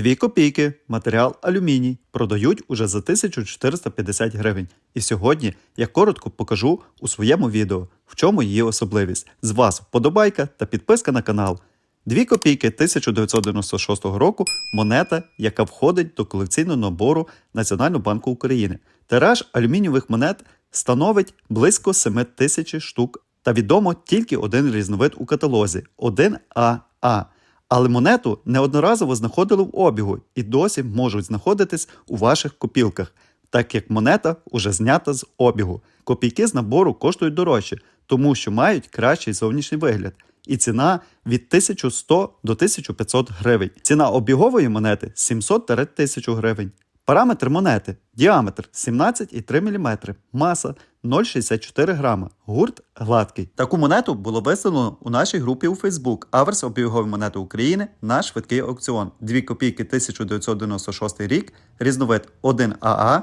2 копійки, матеріал алюміній, продають уже за 1450 гривень. І сьогодні я коротко покажу у своєму відео, в чому її особливість. З вас вподобайка та підписка на канал. 2 копійки 1996 року монета, яка входить до колекційного набору Національного банку України. Тираж алюмінієвих монет становить близько 7 тисяч штук, та відомо тільки один різновид у каталозі 1АА. Але монету неодноразово знаходили в обігу і досі можуть знаходитись у ваших копілках, так як монета уже знята з обігу. Копійки з набору коштують дорожче, тому що мають кращий зовнішній вигляд. І ціна від 1100 до 1500 гривень. Ціна обігової монети 700-1000 гривень. Параметр монети: діаметр 17,3 мм, маса 0,64 грама, гурт гладкий. Таку монету було виставлено у нашій групі у Facebook Аверс обігової монети України на швидкий аукціон. 2 копійки 1996 рік, різновид 1АА,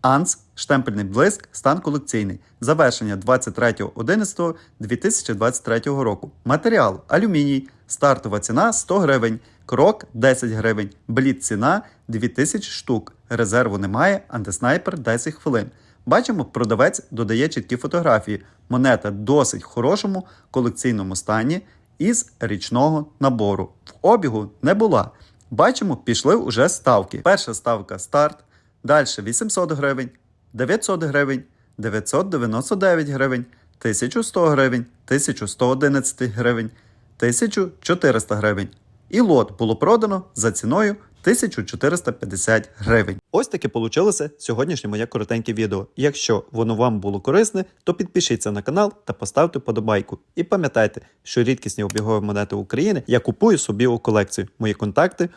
АНС, штемпельний блиск, стан колекційний. Завершення 23.11.2023 року. Матеріал алюміній, стартова ціна 100 гривень, крок 10 гривень, бліт ціна 2000 штук. Резерву немає, антиснайпер 10 хвилин. Бачимо, продавець додає чіткі фотографії. Монета досить в хорошому колекційному стані із річного набору. В обігу не була. Бачимо, пішли уже ставки. Перша ставка старт. Далі 800 гривень, 900 гривень, 999 гривень, 1100 гривень, 1111 гривень, 1400 гривень. І лот було продано за ціною 1450 гривень. Ось таке получилося сьогоднішнє моє коротеньке відео. Якщо воно вам було корисне, то підпишіться на канал та поставте подобайку. І пам'ятайте, що рідкісні обігові монети України я купую собі у колекцію. Мої контакти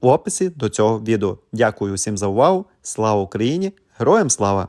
в описі до цього відео. Дякую всім за увагу. Слава Україні! Героям слава!